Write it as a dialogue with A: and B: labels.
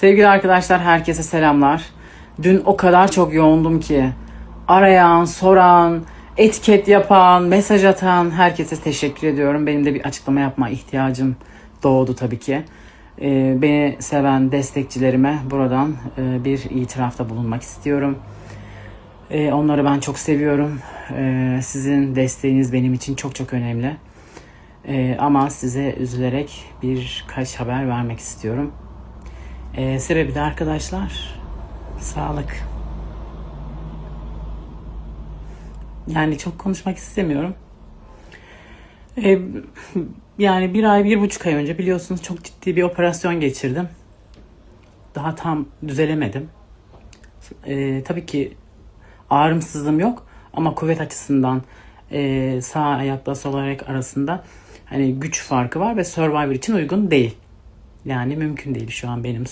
A: Sevgili arkadaşlar herkese selamlar. Dün o kadar çok yoğundum ki arayan, soran, etiket yapan, mesaj atan herkese teşekkür ediyorum. Benim de bir açıklama yapma ihtiyacım doğdu tabii ki. Ee, beni seven destekçilerime buradan e, bir itirafta bulunmak istiyorum. Ee, onları ben çok seviyorum. Ee, sizin desteğiniz benim için çok çok önemli. Ee, ama size üzülerek birkaç haber vermek istiyorum. Ee, sebebi de arkadaşlar sağlık. Yani çok konuşmak istemiyorum. Ee, yani bir ay, bir buçuk ay önce biliyorsunuz çok ciddi bir operasyon geçirdim. Daha tam düzelemedim. Ee, tabii ki ağrımsızlığım yok ama kuvvet açısından e, sağ ayakla sol ayak arasında hani güç farkı var ve Survivor için uygun değil. Yani mümkün değil şu an benim